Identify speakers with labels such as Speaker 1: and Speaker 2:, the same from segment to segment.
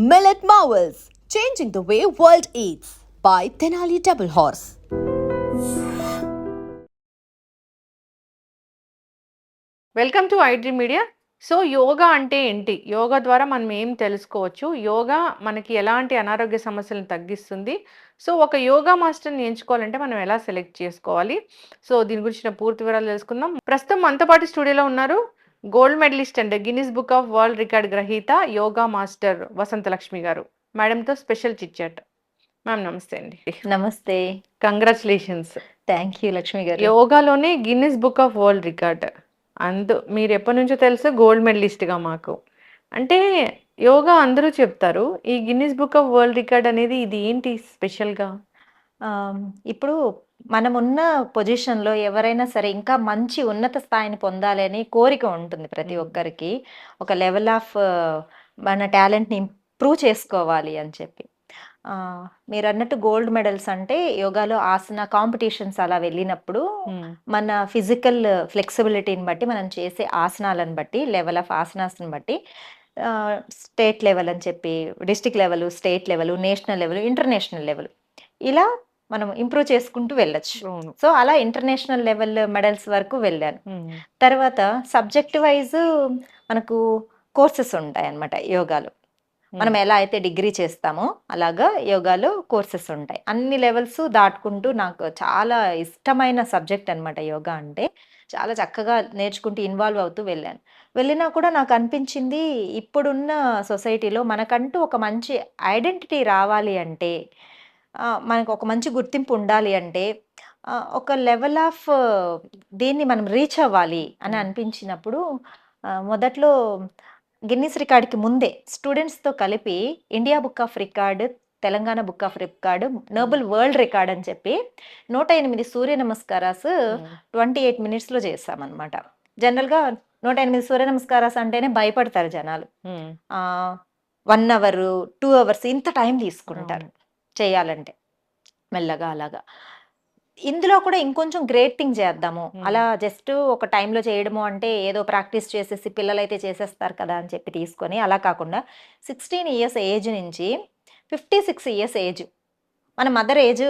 Speaker 1: Millet Marvels, changing the way world eats by Tenali Double Horse.
Speaker 2: Welcome to iDream media so yoga అంటే ఏంటి యోగా ద్వారా మనం ఏం తెలుసుకోవచ్చు యోగా మనకి ఎలాంటి అనారోగ్య సమస్యలను తగ్గిస్తుంది సో ఒక యోగా మాస్టర్ని ఎంచుకోవాలంటే మనం ఎలా సెలెక్ట్ చేసుకోవాలి సో దీని గురించిన పూర్తి వివరాలు తెలుసుకుందాం ప్రస్తుతం మనతో పాటు స్టూడియోలో ఉన్నారు gold medalist and Guinness Book of World Record గ్రహీత యోగా మాస్టర్ వసంత లక్ష్మి గారు. మేడంతో స్పెషల్ చిచ్చాట్ మ్యామ్ నమస్తే అండి.
Speaker 3: నమస్తే.
Speaker 2: కంగ్రాచులేషన్స్
Speaker 3: థ్యాంక్ యూ లక్ష్మి గారు.
Speaker 2: యోగాలోనే Guinness Book of World Record. అందు మీరు ఎప్పటి నుంచో తెలుసు గోల్డ్ మెడలిస్ట్గా మాకు. అంటే యోగా అందరూ చెప్తారు ఈ Guinness Book of World Record అనేది ఇది ఏంటి స్పెషల్గా?
Speaker 3: ఇప్పుడు మనం ఉన్న పొజిషన్లో ఎవరైనా సరే ఇంకా మంచి ఉన్నత స్థాయిని పొందాలి అని కోరిక ఉంటుంది ప్రతి. ఒక్కరికి. ఒక లెవెల్ ఆఫ్ మన టాలెంట్ని ఇంప్రూవ్ చేసుకోవాలి అని చెప్పి. మీరు అన్నట్టు గోల్డ్ మెడల్స్ అంటే యోగాలో ఆసన కాంపిటీషన్స్ అలా వెళ్ళినప్పుడు మన ఫిజికల్ ఫ్లెక్సిబిలిటీని బట్టి మనం చేసే ఆసనాలను బట్టి లెవెల్ ఆఫ్ ఆసనాస్ని బట్టి స్టేట్ లెవెల్ అని చెప్పి district level state level national level international level ఇలా మనం ఇంప్రూవ్ చేసుకుంటూ వెళ్ళొచ్చు. సో అలా ఇంటర్నేషనల్ లెవెల్ మెడల్స్ వరకు వెళ్ళాను. తర్వాత సబ్జెక్ట్ వైజ్ మనకు కోర్సెస్ ఉంటాయి అన్నమాట యోగాలో మనం ఎలా అయితే డిగ్రీ చేస్తామో అలాగా యోగాలో కోర్సెస్ ఉంటాయి. అన్ని లెవెల్స్ దాటుకుంటూ నాకు చాలా ఇష్టమైన సబ్జెక్ట్ అన్నమాట యోగా అంటే. చాలా చక్కగా నేర్చుకుంటూ ఇన్వాల్వ్ అవుతూ వెళ్ళాను. వెళ్ళినా కూడా నాకు అనిపించింది ఇప్పుడున్న సొసైటీలో మనకంటూ ఒక మంచి ఐడెంటిటీ రావాలి అంటే మనకు ఒక మంచి గుర్తింపు ఉండాలి అంటే ఒక లెవెల్ ఆఫ్ దీన్ని మనం రీచ్ అవ్వాలి అని. అనిపించినప్పుడు మొదట్లో గిన్నిస్ రికార్డ్కి ముందే స్టూడెంట్స్తో కలిపి India Book of Record Telangana Book of Record Noble World Record అని చెప్పి నూట ఎనిమిది సూర్య నమస్కారాస్ ట్వంటీ ఎయిట్ మినిట్స్లో చేస్తామన్నమాట. జనరల్గా నూట ఎనిమిది సూర్య నమస్కారాస్ అంటేనే భయపడతారు జనాలు. వన్ అవర్ టూ అవర్స్ ఇంత టైం తీసుకుంటారు. చేయాలంటే. మెల్లగా అలాగా. ఇందులో కూడా ఇంకొంచెం గ్రేట్ థింగ్ చేద్దాము. అలా జస్ట్ ఒక టైంలో చేయడము అంటే ఏదో ప్రాక్టీస్ చేసేసి పిల్లలు అయితే చేసేస్తారు కదా అని చెప్పి తీసుకొని అలా కాకుండా సిక్స్టీన్ ఇయర్స్ ఏజ్ నుంచి ఫిఫ్టీ సిక్స్ ఇయర్స్ ఏజ్ మన మదర్ ఏజ్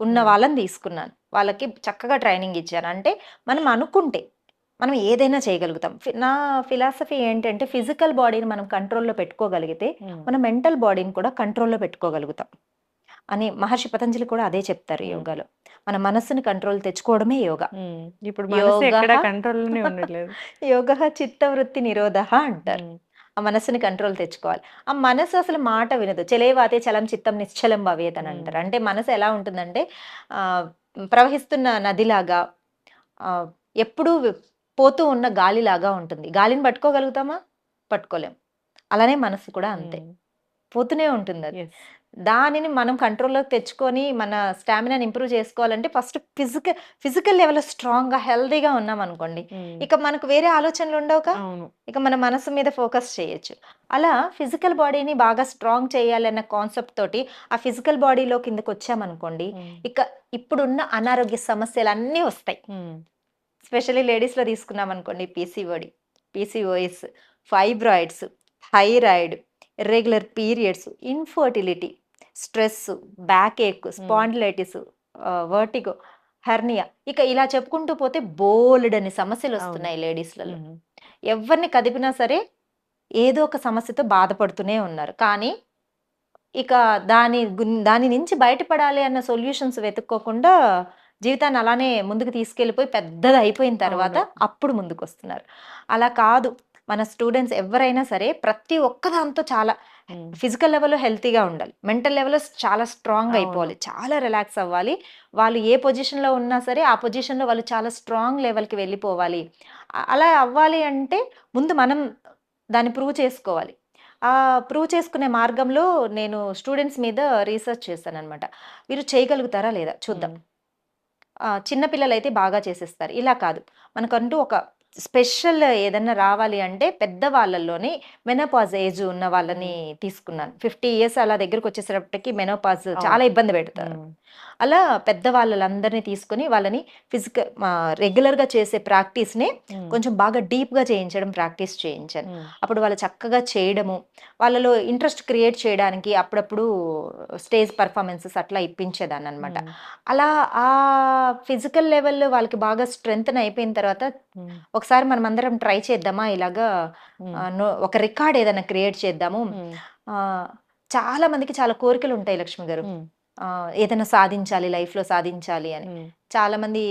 Speaker 3: ఉన్న. వాళ్ళని తీసుకున్నాను. వాళ్ళకి చక్కగా ట్రైనింగ్ ఇచ్చాను. అంటే మనం అనుకుంటే మనం ఏదైనా చేయగలుగుతాం. నా ఫిలాసఫీ ఏంటంటే ఫిజికల్ బాడీని మనం కంట్రోల్లో పెట్టుకోగలిగితే మన మెంటల్ బాడీని కూడా కంట్రోల్లో పెట్టుకోగలుగుతాం. అని మహర్షి పతంజలి కూడా అదే చెప్తారు
Speaker 2: Hmm.
Speaker 3: యోగాలో. మన మనస్సుని కంట్రోల్ తెచ్చుకోవడమే యోగా.
Speaker 2: ఇప్పుడు మనసు ఎక్కడ
Speaker 3: యోగః. చిత్తవృత్తి నిరోధ అంటారు. ఆ మనస్సుని కంట్రోల్ తెచ్చుకోవాలి. ఆ మనసు అసలు మాట వినదు. చెలేవాతే చలం చిత్తం నిశ్చలం భవేత్ అని
Speaker 2: Hmm.
Speaker 3: అంటారు. అంటే మనసు ఎలా ఉంటుందంటే ఆ, ప్రవహిస్తున్న నదిలాగా ఆ, ఎప్పుడూ పోతూ ఉన్న గాలిలాగా ఉంటుంది. గాలిని పట్టుకోగలుగుతామా? పట్టుకోలేం. అలానే మనసు కూడా అంతే. పోతూనే ఉంటుంది అది. దానిని మనం కంట్రోల్లోకి తెచ్చుకొని మన స్టామినాని ఇంప్రూవ్ చేసుకోవాలంటే ఫస్ట్ ఫిజికల్ ఫిజికల్ లెవెల్ స్ట్రాంగ్గా హెల్తీగా ఉన్నాం అనుకోండి. ఇక మనకు వేరే ఆలోచనలు ఉండవుగా ఇక మన మనసు మీద ఫోకస్ చేయొచ్చు అలా ఫిజికల్ బాడీని బాగా స్ట్రాంగ్ చేయాలన్న కాన్సెప్ట్ తోటి ఆ ఫిజికల్ బాడీలో కిందకి వచ్చామనుకోండి. ఇక ఇప్పుడున్న అనారోగ్య సమస్యలు అన్నీ వస్తాయి. స్పెషల్లీ లేడీస్లో తీసుకున్నాం అనుకోండి PCOD PCOS fibroids thyroid irregular periods infertility stress backache spondylitis vertigo hernia ఇక ఇలా చెప్పుకుంటూ పోతే బోల్డ్ అని సమస్యలు వస్తున్నాయి లేడీస్లలో
Speaker 2: Mm.
Speaker 3: ఎవరిని కదిపినా సరే ఏదో ఒక సమస్యతో బాధపడుతూనే ఉన్నారు. కానీ ఇక దాని దాని నుంచి బయటపడాలి అన్న సొల్యూషన్స్ వెతుక్కోకుండా జీవితాన్ని అలానే ముందుకు తీసుకెళ్ళిపోయి పెద్దది అయిపోయిన తర్వాత. అప్పుడు ముందుకు వస్తున్నారు అలా కాదు. మన స్టూడెంట్స్ ఎవరైనా సరే ప్రతి ఒక్క దాంతో చాలా. ఫిజికల్ లెవెల్లో హెల్తీగా ఉండాలి. మెంటల్ లెవెల్లో చాలా స్ట్రాంగ్. అయిపోవాలి. చాలా రిలాక్స్ అవ్వాలి. వాళ్ళు ఏ పొజిషన్లో ఉన్నా సరే ఆ పొజిషన్లో వాళ్ళు చాలా స్ట్రాంగ్ లెవెల్కి వెళ్ళిపోవాలి. అలా అవ్వాలి అంటే ముందు మనం దాన్ని ప్రూవ్ చేసుకోవాలి. ఆ ప్రూవ్ చేసుకునే మార్గంలో నేను స్టూడెంట్స్ మీద రీసెర్చ్ చేశాను అనమాట వీరు చేయగలుగుతారా లేదా? చూద్దాం.
Speaker 2: Mm.
Speaker 3: ఆ, చిన్న పిల్లలు అయితే బాగా చేసేస్తారు. ఇలా కాదు. మనకంటూ ఒక స్పెషల్ ఏదన్నా రావాలి అంటే పెద్ద వాళ్ళల్లోని మెనోపాజ్ ఏజ్ ఉన్న వాళ్ళని తీసుకున్నాను. ఫిఫ్టీ ఇయర్స్ అలా దగ్గరకు వచ్చేసేటప్పటికి మెనోపాజ్ చాలా ఇబ్బంది పెడతారు. అలా పెద్ద వాళ్ళందరినీ తీసుకొని వాళ్ళని ఫిజికల్ రెగ్యులర్గా చేసే ప్రాక్టీస్ని కొంచెం బాగా డీప్గా చేయించడం ప్రాక్టీస్ చేయించాను. అప్పుడు వాళ్ళు చక్కగా చేయడము వాళ్ళలో ఇంట్రెస్ట్ క్రియేట్ చేయడానికి అప్పుడప్పుడు స్టేజ్ పర్ఫార్మెన్సెస్ అట్లా ఇప్పించేదాన్ని అనమాట అలా ఆ ఫిజికల్ లెవెల్ వాళ్ళకి బాగా స్ట్రెంగ్త్ అయిపోయిన తర్వాత ఒకసారి మనం అందరం ట్రై చేద్దామా ఇలాగా ఒక రికార్డ్ ఏదైనా క్రియేట్ చేద్దాము. ఆ, చాలా మందికి చాలా కోరికలు ఉంటాయి లక్ష్మి గారు. ఏదైనా సాధించాలి లైఫ్లో సాధించాలి అని. చాలా మంది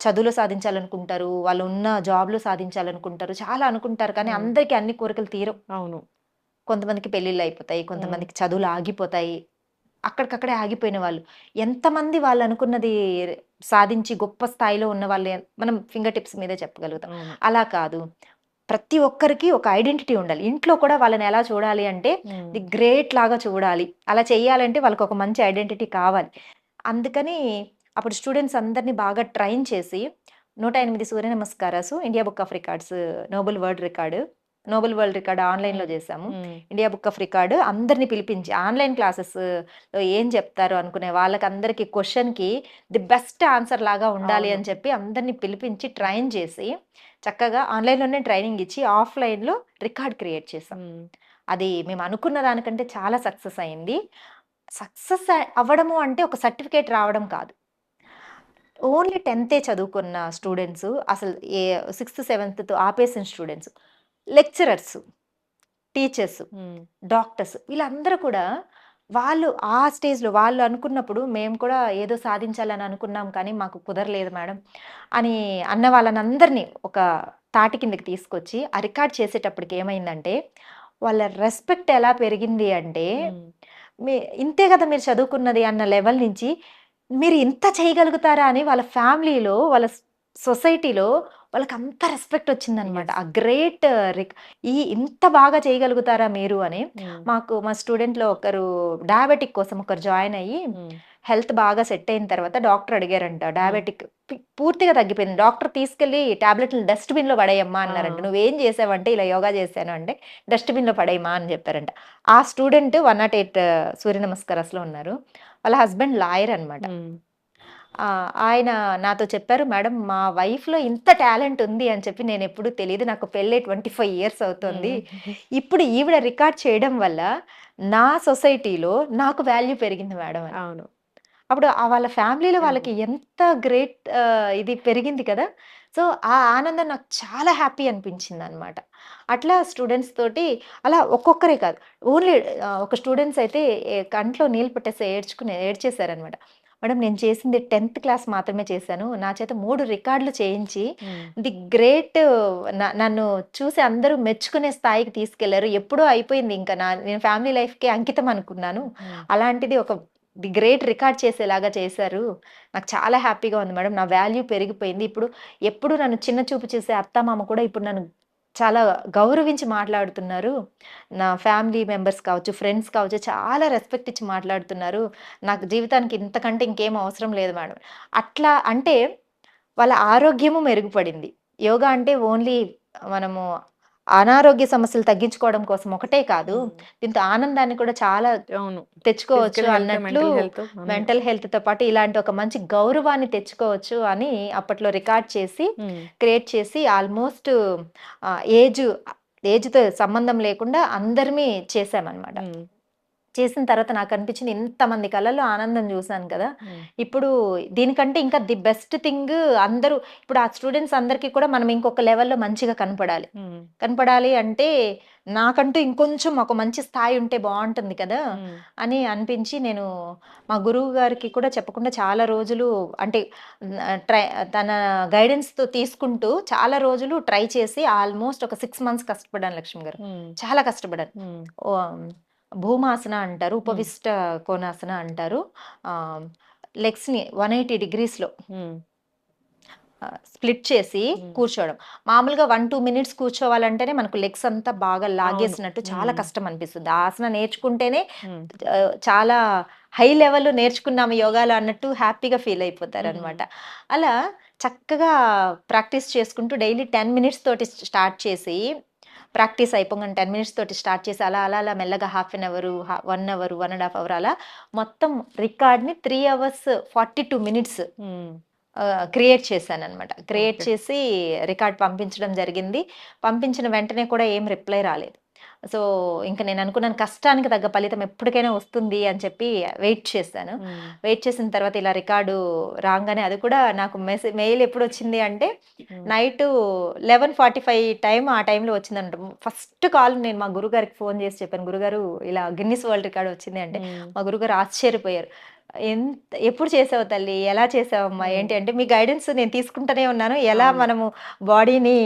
Speaker 3: చదువులో సాధించాలనుకుంటారు వాళ్ళు ఉన్న జాబ్లో సాధించాలనుకుంటారు చాలా అనుకుంటారు కానీ. అందరికీ అన్ని కోరికలు తీరవు.
Speaker 2: అవును.
Speaker 3: కొంతమందికి పెళ్ళిళ్ళు అయిపోతాయి కొంతమందికి చదువులు ఆగిపోతాయి అక్కడికక్కడే ఆగిపోయిన వాళ్ళు. ఎంతమంది వాళ్ళు అనుకున్నది సాధించి గొప్ప స్థాయిలో ఉన్న వాళ్ళు మనం ఫింగర్ టిప్స్ మీదే చెప్పగలుగుతాం. అలా కాదు. ప్రతి ఒక్కరికి ఒక ఐడెంటిటీ ఉండాలి. ఇంట్లో కూడా వాళ్ళని ఎలా చూడాలి అంటే ది గ్రేట్ లాగా చూడాలి. అలా చేయాలంటే వాళ్ళకి ఒక మంచి ఐడెంటిటీ కావాలి. అందుకని అప్పుడు స్టూడెంట్స్ అందరినీ బాగా ట్రైన్ చేసి నూట ఎనిమిది సూర్య నమస్కారాసు India Book of Records Noble World Record Noble World Record ఆన్లైన్లో చేశాము. ఇండియా బుక్ ఆఫ్ రికార్డు అందరినీ పిలిపించి ఆన్లైన్ క్లాసెస్ ఏం చెప్తారు అనుకునే వాళ్ళకి అందరికి క్వశ్చన్కి ది బెస్ట్ ఆన్సర్ లాగా ఉండాలి. అని చెప్పి అందరినీ పిలిపించి ట్రైన్ చేసి చక్కగా ఆన్లైన్లోనే ట్రైనింగ్ ఇచ్చి ఆఫ్లైన్లో రికార్డ్ క్రియేట్ చేసాం. అది మేము అనుకున్న దానికంటే చాలా సక్సెస్ అయింది. సక్సెస్ అవ్వడము అంటే ఒక సర్టిఫికేట్ రావడం కాదు. ఓన్లీ టెన్తే చదువుకున్న స్టూడెంట్స్ అసలు ఏ సిక్స్త్ సెవెంత్ ఆపేసిన స్టూడెంట్స్ లెక్చరర్స్ టీచర్స్ డాక్టర్స్ వీళ్ళందరూ కూడా వాళ్ళు ఆ స్టేజ్లో వాళ్ళు అనుకున్నప్పుడు మేము కూడా ఏదో సాధించాలని అనుకున్నాం కానీ మాకు కుదరలేదు మేడం అని అన్న వాళ్ళని అందరినీ ఒక తాటి కిందకి తీసుకొచ్చి ఆ రికార్డ్ చేసేటప్పటికి ఏమైందంటే వాళ్ళ రెస్పెక్ట్ ఎలా పెరిగింది అంటే మీ ఇంతే కదా మీరు చదువుకున్నది అన్న లెవెల్ నుంచి మీరు ఇంత చేయగలుగుతారా అని వాళ్ళ ఫ్యామిలీలో వాళ్ళ సొసైటీలో వాళ్ళకి అంత రెస్పెక్ట్ వచ్చిందనమాట ఆ గ్రేట్ ఈ ఇంత బాగా చేయగలుగుతారా మీరు అని మాకు మా స్టూడెంట్లో ఒకరు డయాబెటిక్ కోసం ఒకరు జాయిన్ అయ్యి హెల్త్ బాగా సెట్ అయిన తర్వాత డాక్టర్ అడిగారంట. డయాబెటిక్ పి- పూర్తిగా తగ్గిపోయింది. డాక్టర్ తీసుకెళ్ళి టాబ్లెట్లు డస్ట్బిన్లో పడేయమ్మా అన్నారంట.
Speaker 2: ఆ.
Speaker 3: నువ్వేం చేసావంటే ఇలా యోగా చేశాను అంటే డస్ట్బిన్లో పడేయమా అని చెప్పారంట. ఆ student one nought eight Surya నమస్కారాస్లో ఉన్నారు. వాళ్ళ హస్బెండ్ లాయర్ అనమాట ఆయన నాతో చెప్పారు మేడం మా wife లో ఇంత టాలెంట్ ఉంది అని చెప్పి నేను ఎప్పుడు తెలియదు నాకు పెళ్ళి ట్వంటీ ఫైవ్ ఇయర్స్ అవుతుంది. ఇప్పుడు ఈవిడ రికార్డ్ చేయడం వల్ల నా సొసైటీలో నాకు వాల్యూ పెరిగింది మేడం
Speaker 2: అవును.
Speaker 3: అప్పుడు ఆ వాళ్ళ ఫ్యామిలీలో. వాళ్ళకి ఎంత గ్రేట్ ఇది పెరిగింది కదా. సో ఆ ఆనందం నాకు చాలా హ్యాపీ అనిపించింది అనమాట అట్లా స్టూడెంట్స్ తోటి అలా ఒక్కొక్కరే కాదు ఓన్లీ ఒక స్టూడెంట్స్ అయితే కంట్లో నీళ్ళు పట్టేసి ఏడ్చుకుని ఏడ్చేశారనమాట. మేడం నేను చేసింది టెన్త్ క్లాస్ మాత్రమే చేశాను. నా చేత మూడు రికార్డులు చేయించి ది గ్రేట్ నన్ను చూసి అందరూ మెచ్చుకునే స్థాయికి తీసుకెళ్ళారు. ఎప్పుడూ అయిపోయింది ఇంకా నా నేను ఫ్యామిలీ లైఫ్కి అంకితం అనుకున్నాను. అలాంటిది ఒక ది గ్రేట్ రికార్డ్ చేసేలాగా చేశారు. నాకు చాలా హ్యాపీగా ఉంది మేడం. నా వాల్యూ పెరిగిపోయింది. ఇప్పుడు ఎప్పుడు నన్ను చిన్న చూపు చేసే అత్తమామ కూడా ఇప్పుడు నన్ను చాలా గౌరవించి మాట్లాడుతున్నారు. నా ఫ్యామిలీ మెంబర్స్ కావచ్చు ఫ్రెండ్స్ కావచ్చు చాలా రెస్పెక్ట్ ఇచ్చి మాట్లాడుతున్నారు. నాకు జీవితానికి ఇంతకంటే ఇంకేం అవసరం లేదు మేడం. అట్లా అంటే వాళ్ళ ఆరోగ్యము మెరుగుపడింది. యోగా అంటే ఓన్లీ మనము అనారోగ్య సమస్యలు తగ్గించుకోవడం కోసం ఒకటే కాదు దీంతో ఆనందాన్ని కూడా చాలా తెచ్చుకోవచ్చు అన్నట్లు. మెంటల్ హెల్త్తో పాటు ఇలాంటి ఒక మంచి గౌరవాన్ని తెచ్చుకోవచ్చు అని అప్పట్లో రికార్డ్ చేసి క్రియేట్ చేసి ఆల్మోస్ట్ ఏజ్ ఏజ్తో సంబంధం లేకుండా అందరిమీ చేసామన్నమాట
Speaker 2: ఉమ్,
Speaker 3: చేసిన తర్వాత నాకు అనిపించింది ఇంతమంది కళల్లో ఆనందం చూశాను కదా. ఇప్పుడు దీనికంటే ఇంకా ది బెస్ట్ థింగ్ అందరూ ఇప్పుడు ఆ స్టూడెంట్స్ అందరికీ కూడా మనం ఇంకొక లెవెల్లో మంచిగా కనపడాలి. కనపడాలి అంటే నాకంటూ ఇంకొంచెం ఒక మంచి స్థాయి ఉంటే బాగుంటుంది కదా అని అనిపించి నేను మా గురువు గారికి కూడా చెప్పకుండా చాలా రోజులు అంటే ట్రై తన గైడెన్స్తో తీసుకుంటూ చాలా రోజులు ట్రై చేసి ఆల్మోస్ట్ ఒక సిక్స్ మంత్స్ కష్టపడ్డాను లక్ష్మి గారు. చాలా ఓ, భూమాసన అంటారు ఉపవిష్ట కోణాసన అంటారు. లెగ్స్ని వన్ ఎయిటీ డిగ్రీస్లో స్ప్లిట్ చేసి. కూర్చోవడం. మామూలుగా వన్ టూ మినిట్స్ కూర్చోవాలంటేనే మనకు లెగ్స్ అంతా బాగా లాగేసినట్టు చాలా. కష్టం అనిపిస్తుంది. ఆసన నేర్చుకుంటేనే చాలా హై లెవెల్లో నేర్చుకున్నాము యోగాలో అన్నట్టు హ్యాపీగా ఫీల్ అయిపోతారు అనమాట అలా చక్కగా ప్రాక్టీస్ చేసుకుంటూ డైలీ టెన్ మినిట్స్ తోటి స్టార్ట్ చేసి ప్రాక్టీస్ అయిపోగానే టెన్ మినిట్స్ తోటి స్టార్ట్ చేసి అలా అలా అలా మెల్లగా half an hour one hour one and half hour అలా మొత్తం రికార్డ్ని three hours forty two minutes create చేశాను అనమాట క్రియేట్. చేసి రికార్డ్ పంపించడం జరిగింది. పంపించిన వెంటనే కూడా ఏం రిప్లై రాలేదు. సో ఇంకా నేను అనుకున్నాను కష్టానికి తగ్గ ఫలితం ఎప్పటికైనా వస్తుంది అని చెప్పి వెయిట్ చేశాను. వెయిట్ చేసిన తర్వాత ఇలా రికార్డు రాగానే అది కూడా నాకు మెసేజ్ మెయిల్ ఎప్పుడు వచ్చింది అంటే. Night eleven forty five time ఆ టైంలో వచ్చిందంట ఫస్ట్ కాల్ నేను మా గురుగారికి ఫోన్ చేసి చెప్పాను. గురుగారు ఇలా గిన్నిస్ వరల్డ్ రికార్డ్ వచ్చింది అంటే మా గురుగారు ఆశ్చర్యపోయారు. ఎంత ఎప్పుడు చేసావు తల్లి ఎలా చేసావమ్మా. ఏంటి అంటే మీ గైడెన్స్ నేను తీసుకుంటూనే ఉన్నాను ఎలా. మనము బాడీని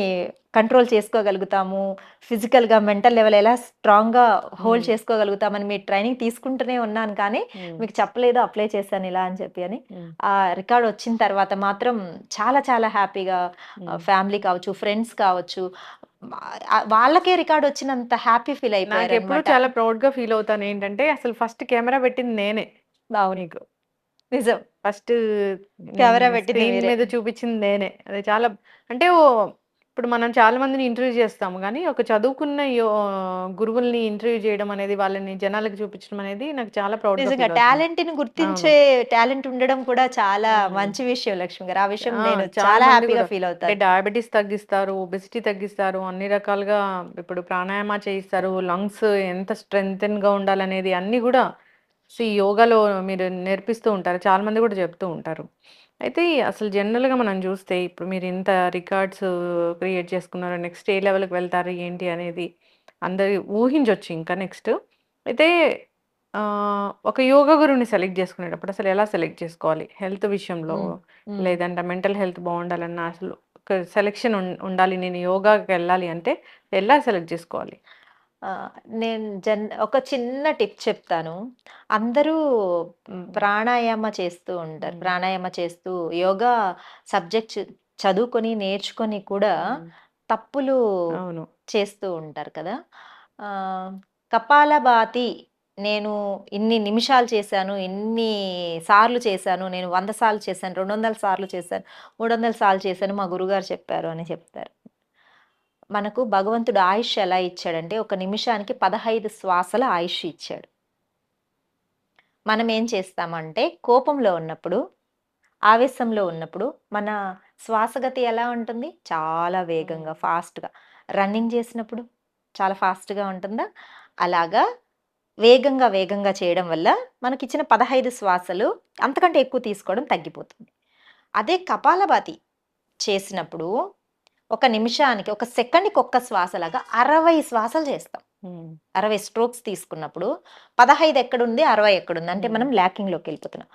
Speaker 3: కంట్రోల్ చేసుకోగలుగుతాము ఫిజికల్గా మెంటల్ లెవెల్ ఎలా స్ట్రాంగ్గా హోల్డ్. చేసుకోగలుగుతామని మీ ట్రైనింగ్ తీసుకుంటూనే ఉన్నాను కానీ మీకు చెప్పలేదు అప్లై చేశాను ఇలా అని చెప్పి అని ఆ రికార్డ్ వచ్చిన తర్వాత మాత్రం చాలా చాలా హ్యాపీగా. ఫ్యామిలీ కావచ్చు ఫ్రెండ్స్ కావచ్చు వాళ్ళకే రికార్డ్ వచ్చినంత హ్యాపీ ఫీల్
Speaker 2: నాకు
Speaker 3: అయిపోయారు
Speaker 2: ఎప్పుడు. చాలా ప్రౌడ్గా ఫీల్ అవుతాను ఏంటంటే అసలు ఫస్ట్ కెమెరా పెట్టింది నేనే
Speaker 3: అవును
Speaker 2: నీకు
Speaker 3: నిజం
Speaker 2: ఫస్ట్
Speaker 3: కెమెరా పెట్టింది
Speaker 2: స్క్రీన్
Speaker 3: మీరే.
Speaker 2: మీద చూపించింది నేనే అది చాలా అంటే ఓ ఇప్పుడు మనం చాలా మందిని ఇంటర్వ్యూ చేస్తాము కానీ ఒక చదువుకున్న యో- గురువుల్ని ఇంటర్వ్యూ చేయడం అనేది వాళ్ళని జనాలకు చూపించడం అనేది నాకు చాలా ప్రౌడ్
Speaker 3: నిజంగా టాలెంట్ని గుర్తించే టాలెంట్ ఉండడం కూడా చాలా. మంచి విషయం లక్ష్మి గారు ఆ విషయం నేను
Speaker 2: చాలా
Speaker 3: హ్యాపీగా. ఫీల్ అవుతాను
Speaker 2: డయాబెటీస్ తగ్గిస్తారు ఒబెసిటీ తగ్గిస్తారు అన్ని రకాలుగా ఇప్పుడు ప్రాణాయామ చేయిస్తారు లంగ్స్ ఎంత స్ట్రెంగ్తెన్గా ఉండాలనేది అన్ని కూడా సి యోగాలో మీరు నేర్పిస్తూ ఉంటారు. చాలా మంది కూడా చెప్తూ ఉంటారు. అయితే అసలు జనరల్గా మనం చూస్తే ఇప్పుడు మీరు ఇంత రికార్డ్స్ క్రియేట్ చేసుకున్నారు. నెక్స్ట్ ఏ లెవెల్కి వెళ్తారు? ఏంటి? అనేది అందరి ఊహించవచ్చు ఇంకా నెక్స్ట్. అయితే ఒక యోగా గురువుని సెలెక్ట్ చేసుకునేటప్పుడు అసలు ఎలా సెలెక్ట్ చేసుకోవాలి? హెల్త్ విషయంలో. లేదంటే మెంటల్ హెల్త్ బాగుండాలన్నా అసలు సెలెక్షన్ ఉండాలి. నేను యోగాకి వెళ్ళాలి అంటే ఎలా సెలెక్ట్ చేసుకోవాలి?
Speaker 3: నేను జన్ ఒక చిన్న టిప్ చెప్తాను. అందరూ ప్రాణాయామ చేస్తూ ఉంటారు. ప్రాణాయామ చేస్తూ యోగా సబ్జెక్ట్ చదువుకొని నేర్చుకొని కూడా. తప్పులు చేస్తూ ఉంటారు కదా. కపాలభాతి నేను ఇన్ని నిమిషాలు చేశాను ఇన్ని సార్లు చేశాను నేను వంద సార్లు చేశాను రెండు వందల సార్లు చేశాను మూడు వందల సార్లు చేశాను మా గురుగారు చెప్పారు అని చెప్తారు. మనకు భగవంతుడు ఆయుష్ ఎలా ఇచ్చాడంటే ఒక నిమిషానికి పదహైదు శ్వాసల ఆయుష్ ఇచ్చాడు. మనం ఏం చేస్తామంటే కోపంలో ఉన్నప్పుడు ఆవేశంలో ఉన్నప్పుడు మన శ్వాసగతి ఎలా ఉంటుంది? చాలా వేగంగా ఫాస్ట్గా. రన్నింగ్ చేసినప్పుడు చాలా ఫాస్ట్గా ఉంటుందా? అలాగా వేగంగా వేగంగా చేయడం వల్ల మనకి ఇచ్చిన పదహైదు శ్వాసలు అంతకంటే ఎక్కువ తీసుకోవడం తగ్గిపోతుంది. అదే కపాలభాతి చేసినప్పుడు ఒక నిమిషానికి ఒక సెకండ్కి ఒక్క శ్వాసలాగా అరవై శ్వాసలు చేస్తాం. అరవై స్ట్రోక్స్ తీసుకున్నప్పుడు పదహైదు ఎక్కడుంది అరవై ఎక్కడుంది అంటే. మనం ల్యాకింగ్లోకి వెళ్ళిపోతున్నాం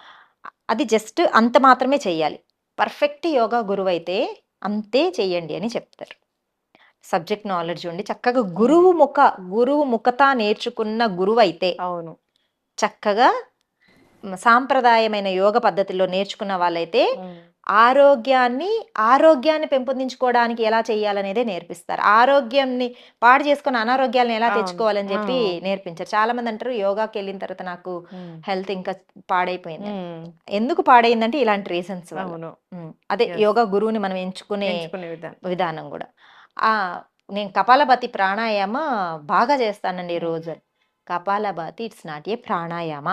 Speaker 3: అది జస్ట్ అంత మాత్రమే చెయ్యాలి పర్ఫెక్ట్ యోగా గురువు అయితే అంతే చెయ్యండి అని చెప్తారు సబ్జెక్ట్ నాలెడ్జ్ ఉండి చక్కగా గురువు ముఖ గురువు ముఖత నేర్చుకున్న గురువు అయితే
Speaker 2: అవును
Speaker 3: చక్కగా సాంప్రదాయమైన యోగ పద్ధతిలో నేర్చుకున్న వాళ్ళైతే. ఆరోగ్యాన్ని ఆరోగ్యాన్ని పెంపొందించుకోవడానికి ఎలా చేయాలనేదే నేర్పిస్తారు ఆరోగ్యాన్ని పాడు చేసుకుని అనారోగ్యాలను ఎలా. తెచ్చుకోవాలని చెప్పి. నేర్పించారు చాలా మంది అంటారు యోగాకి వెళ్ళిన తర్వాత నాకు. హెల్త్ ఇంకా పాడైపోయింది. ఎందుకు పాడైందంటే ఇలాంటి రీజన్స్ అదే. యోగా గురువుని మనం ఎంచుకునే
Speaker 2: విధానం
Speaker 3: కూడా ఆ నేను కపాలభాతి ప్రాణాయామ బాగా చేస్తానండి. రోజు. Kapalbhati it's not a pranayama.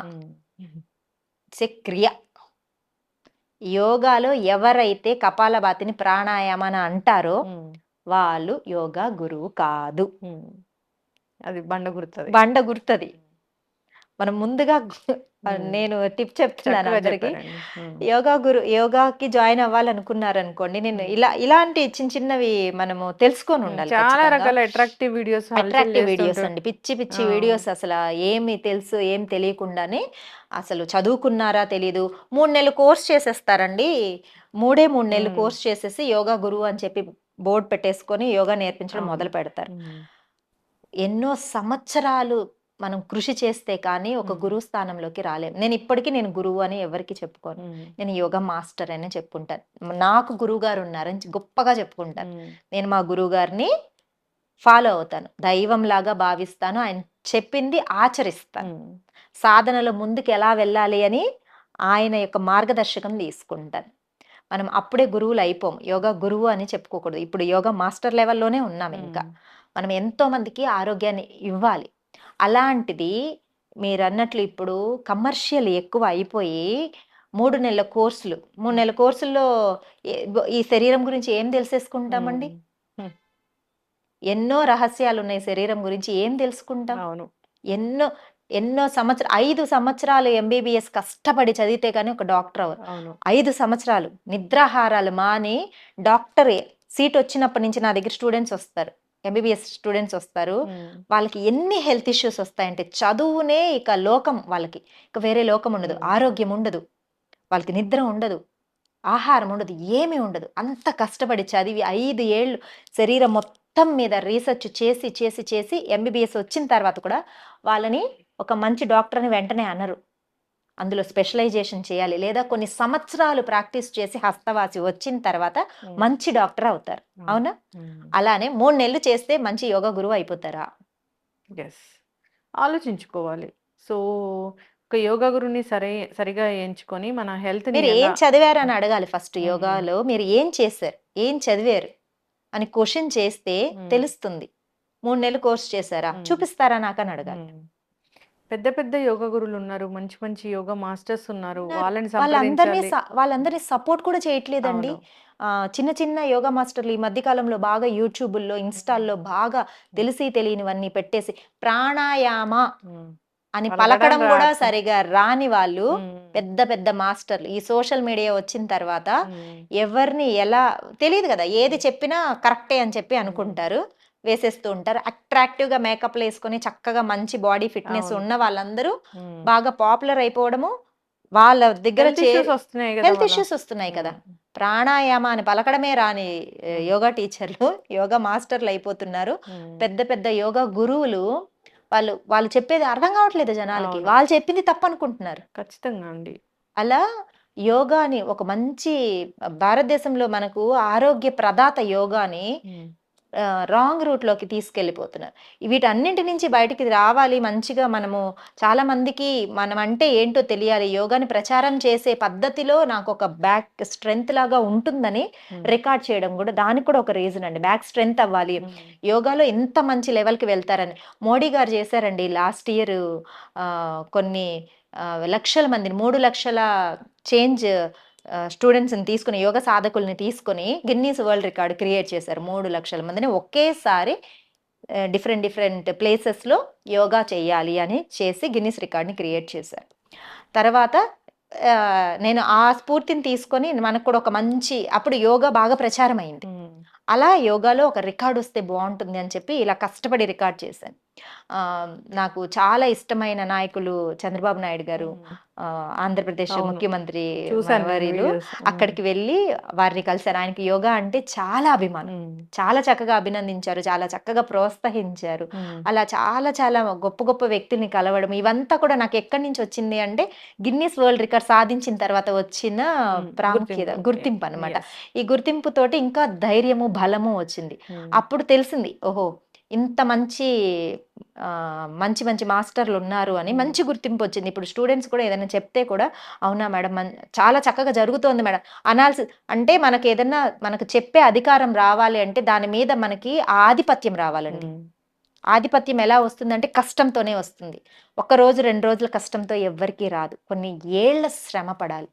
Speaker 3: It's a kriya యోగాలో ఎవరైతే కపాలభాతిని ప్రాణాయామ అని అంటారో. వాళ్ళు యోగా గురువు కాదు.
Speaker 2: అది బండ గుర్తుంది
Speaker 3: బండ గుర్తది మనం ముందుగా. నేను టిప్ చెప్తున్నాను అందరికి. యోగా గురు యోగాకి జాయిన్ అవ్వాలనుకున్నారు అనుకోండి నేను. ఇలా ఇలాంటి చిన్న చిన్నవి మనము తెలుసుకొని ఉండాలి
Speaker 2: చాలా రకాల అట్రాక్టివ్ వీడియోస్
Speaker 3: అట్రాక్టివ్ వీడియోస్ అండి పిచ్చి పిచ్చి. వీడియోస్ అసలు ఏమి తెలుసు ఏం తెలియకుండానే అసలు చదువుకున్నారా తెలీదు మూడు నెలలు కోర్స్ చేసేస్తారండి మూడే మూడు నెలలు. కోర్స్ చేసేసి యోగా గురువు అని చెప్పి బోర్డు పెట్టేసుకొని యోగా నేర్పించడం. మొదలు పెడతారు ఎన్నో సంవత్సరాలు మనం కృషి చేస్తే కానీ ఒక. గురువు స్థానంలోకి రాలేం. నేను ఇప్పటికీ నేను గురువు అని ఎవరికి చెప్పుకోను. నేను యోగా మాస్టర్ అని చెప్పుకుంటాను నాకు గురువు గారు ఉన్నారని గొప్పగా చెప్పుకుంటాను. నేను మా గురువు గారిని ఫాలో అవుతాను. దైవంలాగా భావిస్తాను. ఆయన చెప్పింది ఆచరిస్తాను. సాధనలో ముందుకు ఎలా వెళ్ళాలి అని ఆయన యొక్క మార్గదర్శకం తీసుకుంటాను. మనం అప్పుడే గురువులు అయిపోం యోగా గురువు అని చెప్పుకోకూడదు. ఇప్పుడు యోగా మాస్టర్ లెవెల్లోనే ఉన్నాం ఇంకా. మనం ఎంతో మందికి ఆరోగ్యాన్ని ఇవ్వాలి. అలాంటిది మీరు అన్నట్లు ఇప్పుడు కమర్షియల్ ఎక్కువ అయిపోయి మూడు నెలల కోర్సులు. మూడు నెలల కోర్సుల్లో ఈ శరీరం గురించి ఏం తెలిసేసుకుంటామండి? ఎన్నో రహస్యాలు ఉన్నాయి శరీరం గురించి ఏం తెలుసుకుంటాం?
Speaker 2: అవును.
Speaker 3: ఎన్నో ఎన్నో సంవత్సరం ఐదు సంవత్సరాలు ఎంబీబీఎస్ కష్టపడి చదివితే కానీ ఒక డాక్టర్
Speaker 2: అవును.
Speaker 3: ఐదు సంవత్సరాలు నిద్రాహారాలు మాని డాక్టర్ సీట్ వచ్చినప్పటి నుంచి నా దగ్గర స్టూడెంట్స్ వస్తారు. ఎంబీబీఎస్ స్టూడెంట్స్ వస్తారు. వాళ్ళకి ఎన్ని హెల్త్ ఇష్యూస్ వస్తాయంటే చదువునే ఇక లోకం వాళ్ళకి. ఇక వేరే లోకం ఉండదు.
Speaker 2: Hmm.
Speaker 3: ఆరోగ్యం ఉండదు. వాళ్ళకి నిద్ర ఉండదు. ఆహారం ఉండదు. ఏమీ ఉండదు. అంత కష్టపడి చదివి ఐదు ఏళ్ళు శరీరం మొత్తం మీద రీసెర్చ్ చేసి చేసి చేసి ఎంబీబీఎస్ వచ్చిన తర్వాత కూడా వాళ్ళని ఒక మంచి డాక్టర్ అని వెంటనే అనరు. అందులో స్పెషలైజేషన్ చేయాలి. లేదా కొన్ని సంవత్సరాలు ప్రాక్టీస్ చేసి హస్తవాసి వచ్చిన తర్వాత మంచి డాక్టర్ అవుతారు. అవునా? అలానే మూడు నెలలు చేస్తే మంచి యోగా గురువు అయిపోతారా?
Speaker 2: ఎస్ ఆలోచించుకోవాలి. సో ఒక యోగా గురుని సరే సరిగా ఎంచుకొని మన హెల్త్
Speaker 3: మీరు ఏం చదివారు అని అడగాలి ఫస్ట్. యోగాలో. మీరు ఏం చేశారు? ఏం చదివారు? అని క్వశ్చన్ చేస్తే. తెలుస్తుంది. మూడు నెలలు కోర్స్ చేశారా. చూపిస్తారా నాకు అని అడగాలి
Speaker 2: పెద్ద పెద్ద యోగా గురువులు ఉన్నారు మంచి మంచి యోగా మాస్టర్స్ ఉన్నారు. వాళ్ళని
Speaker 3: వాళ్ళందరినీ వాళ్ళందరినీ సపోర్ట్ కూడా చేయట్లేదండి చిన్న చిన్న యోగా మాస్టర్లు ఈ మధ్య కాలంలో బాగా యూట్యూబుల్లో ఇన్స్టాల్లో బాగా తెలిసి తెలియనివన్నీ పెట్టేసి ప్రాణాయామ. అని
Speaker 2: పలకడం
Speaker 3: కూడా సరిగా రాని వాళ్ళు. పెద్ద పెద్ద మాస్టర్లు ఈ సోషల్ మీడియా వచ్చిన తర్వాత. ఎవరిని ఎలా తెలియదు కదా ఏది చెప్పినా కరెక్టే అని చెప్పి అనుకుంటారు వేసేస్తూ ఉంటారు అట్రాక్టివ్గా మేకప్ వేసుకొని చక్కగా మంచి బాడీ ఫిట్నెస్. ఉన్న వాళ్ళందరూ. బాగా పాపులర్ అయిపోవడము వాళ్ళ దగ్గర హెల్త్ ఇష్యూస్ వస్తున్నాయి కదా. ప్రాణాయామ అని పలకడమే రాని యోగా టీచర్లు యోగా మాస్టర్లు అయిపోతున్నారు. పెద్ద పెద్ద యోగా గురువులు వాళ్ళు వాళ్ళు చెప్పేది అర్థం కావట్లేదు జనాలకి. వాళ్ళు చెప్పింది తప్పు అనుకుంటున్నారు
Speaker 2: ఖచ్చితంగా అండి
Speaker 3: అలా యోగాని ఒక మంచి భారతదేశంలో మనకు ఆరోగ్య ప్రదాత యోగాని. రాంగ్ రూట్లోకి తీసుకెళ్ళిపోతున్నారు. వీటన్నింటి నుంచి బయటికి రావాలి మంచిగా మనము చాలా మందికి మనం అంటే ఏంటో తెలియాలి. యోగాని ప్రచారం చేసే పద్ధతిలో నాకు ఒక బ్యాక్ స్ట్రెంగ్త్ లాగా ఉంటుందని. రికార్డ్ చేయడం కూడా దానికి కూడా ఒక రీజన్ అండి. బ్యాక్ స్ట్రెంగ్త్ అవ్వాలి. యోగాలో ఎంత మంచి లెవెల్కి వెళ్తారని. మోడీ గారు చేశారండి లాస్ట్ ఇయర్ కొన్ని లక్షల మందిని మూడు లక్షల చేంజ్ స్టూడెంట్స్ని తీసుకుని యోగ సాధకుల్ని తీసుకొని గిన్నీస్ వరల్డ్ రికార్డ్ క్రియేట్ చేశారు. మూడు లక్షల మందిని ఒకేసారి డిఫరెంట్ డిఫరెంట్ ప్లేసెస్లో యోగా చేయాలి అని చేసి గిన్నీస్ రికార్డ్ని క్రియేట్ చేశారు. తర్వాత నేను ఆ స్ఫూర్తిని తీసుకొని మనకు కూడా ఒక మంచి అప్పుడు యోగా బాగా ప్రచారం అయింది. అలా యోగాలో ఒక రికార్డ్ వస్తే బాగుంటుంది అని చెప్పి ఇలా కష్టపడి రికార్డ్ చేశాను. నాకు చాలా ఇష్టమైన నాయకులు చంద్రబాబు నాయుడు గారు ఆంధ్రప్రదేశ్. ముఖ్యమంత్రి.
Speaker 2: ఉమ్.
Speaker 3: అక్కడికి వెళ్ళి వారిని కలిశారు ఆయనకి యోగా అంటే చాలా అభిమానం. చాలా చక్కగా అభినందించారు చాలా చక్కగా ప్రోత్సహించారు. అలా చాలా చాలా గొప్ప గొప్ప వ్యక్తుల్ని కలవడం ఇవంతా కూడా నాకు ఎక్కడి నుంచి వచ్చింది అంటే గిన్నీస్ వరల్డ్ రికార్డ్ సాధించిన తర్వాత వచ్చిన. ప్రాముఖ్యత
Speaker 2: గుర్తింపు. Yes.
Speaker 3: ఈ గుర్తింపు తోటి ఇంకా ధైర్యము బలము వచ్చింది. అప్పుడు తెలిసింది ఓహో ఇంత మంచి మంచి మంచి మాస్టర్లు ఉన్నారు అని. మంచి గుర్తింపు వచ్చింది. ఇప్పుడు స్టూడెంట్స్ కూడా ఏదైనా చెప్తే కూడా అవునా మేడం మన్- చాలా చక్కగా జరుగుతోంది మేడం. అనాల్సి అంటే మనకి ఏదైనా మనకు చెప్పే అధికారం రావాలి అంటే దాని మీద మనకి ఆధిపత్యం రావాలండి. ఆధిపత్యం ఎలా వస్తుందంటే కష్టంతోనే వస్తుంది. ఒక రోజు రెండు రోజుల కష్టంతో ఎవ్వరికీ రాదు. కొన్ని ఏళ్ళ శ్రమ పడాలి.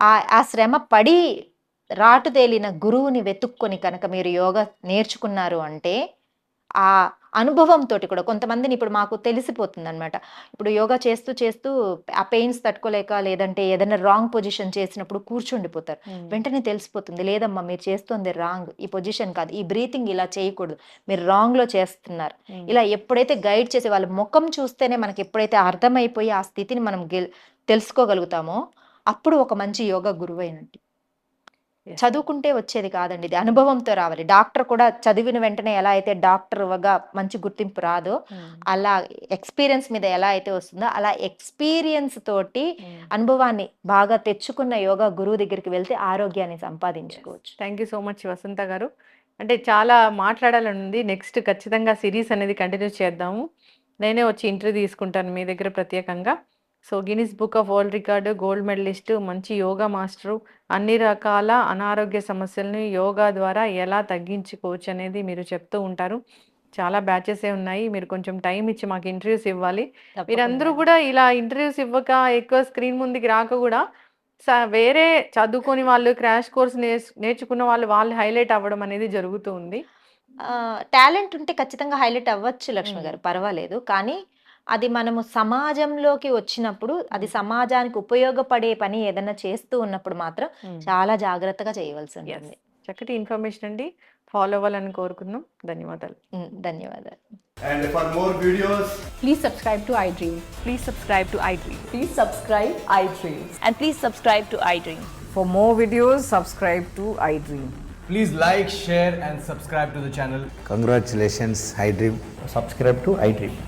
Speaker 3: ఆ ఆ శ్రమ పడి రాటుదేలిన గురువుని వెతుక్కొని కనుక మీరు యోగా నేర్చుకున్నారు అంటే ఆ అనుభవంతో కూడా కొంతమందిని ఇప్పుడు మాకు తెలిసిపోతుంది అనమాట ఇప్పుడు యోగా చేస్తూ చేస్తూ ఆ పెయిన్స్ తట్టుకోలేక లేదంటే ఏదైనా రాంగ్ పొజిషన్ చేసినప్పుడు కూర్చుండిపోతారు. వెంటనే తెలిసిపోతుంది లేదమ్మా మీరు చేస్తుంది రాంగ్ ఈ పొజిషన్ కాదు ఈ బ్రీతింగ్ ఇలా చేయకూడదు మీరు రాంగ్లో చేస్తున్నారు. ఇలా ఎప్పుడైతే గైడ్ చేసే వాళ్ళ ముఖం చూస్తేనే మనకి ఎప్పుడైతే అర్థమైపోయి ఆ స్థితిని మనం గెల్ తెలుసుకోగలుగుతామో అప్పుడు ఒక మంచి యోగా గురువు అయినట్టు. చదువుకుంటే వచ్చేది కాదండి. ఇది అనుభవంతో రావాలి. డాక్టర్ కూడా చదివిన వెంటనే ఎలా అయితే డాక్టర్గా మంచి గుర్తింపు రాదో
Speaker 2: ఉమ్.
Speaker 3: అలా ఎక్స్పీరియన్స్ మీద ఎలా అయితే వస్తుందో అలా ఎక్స్పీరియన్స్ తోటి
Speaker 2: ఉమ్.
Speaker 3: అనుభవాన్ని బాగా తెచ్చుకున్న యోగా గురువు దగ్గరికి వెళ్తే ఆరోగ్యాన్ని సంపాదించుకోవచ్చు.
Speaker 2: Thank you so much Vasantha గారు. అంటే చాలా మాట్లాడాలని ఉంది. నెక్స్ట్ ఖచ్చితంగా సిరీస్ అనేది కంటిన్యూ చేద్దాము. నేనే వచ్చి ఇంటర్వ్యూ తీసుకుంటాను మీ దగ్గర ప్రత్యేకంగా. So Guinness Book of World Record gold medalist మంచి యోగా మాస్టరు అన్ని రకాల అనారోగ్య సమస్యలను యోగా ద్వారా ఎలా తగ్గించుకోవచ్చు అనేది మీరు చెప్తూ ఉంటారు. చాలా బ్యాచెసే ఉన్నాయి. మీరు కొంచెం టైం ఇచ్చి మాకు ఇంటర్వ్యూస్ ఇవ్వాలి. మీరందరూ కూడా ఇలా ఇంటర్వ్యూస్ ఇవ్వక ఎక్కువ స్క్రీన్ ముందుకి రాక కూడా వేరే చదువుకొని వాళ్ళు క్రాష్ కోర్స్ నేర్చుకున్న వాళ్ళు వాళ్ళు హైలైట్ అవ్వడం అనేది జరుగుతూ ఉంది.
Speaker 3: టాలెంట్ ఉంటే ఖచ్చితంగా హైలైట్ అవ్వచ్చు లక్ష్మి. గారు. పర్వాలేదు. కానీ అది మనము సమాజంలోకి వచ్చినప్పుడు అది సమాజానికి ఉపయోగపడే పని ఏదైనా చేస్తూ ఉన్నప్పుడు మాత్రం చాలా జాగ్రత్తగా చేయవలసి. ఉంటుంది
Speaker 2: చక్కటి ఇన్ఫర్మేషన్ అండి ఫాలో అవ్వాలని కోరుకుందాం ధన్యవాదాలు.
Speaker 3: ధన్యవాదాలు
Speaker 4: And for more videos,
Speaker 5: Please subscribe to iDream.
Speaker 6: Please subscribe to iDream.
Speaker 5: Please subscribe iDream.
Speaker 6: And please subscribe to iDream.
Speaker 7: For more videos, subscribe to iDream.
Speaker 4: please like, share, and subscribe to the channel.
Speaker 8: Congratulations, iDream.
Speaker 9: subscribe to iDream.
Speaker 5: Subscribe to iDream.
Speaker 9: So subscribe to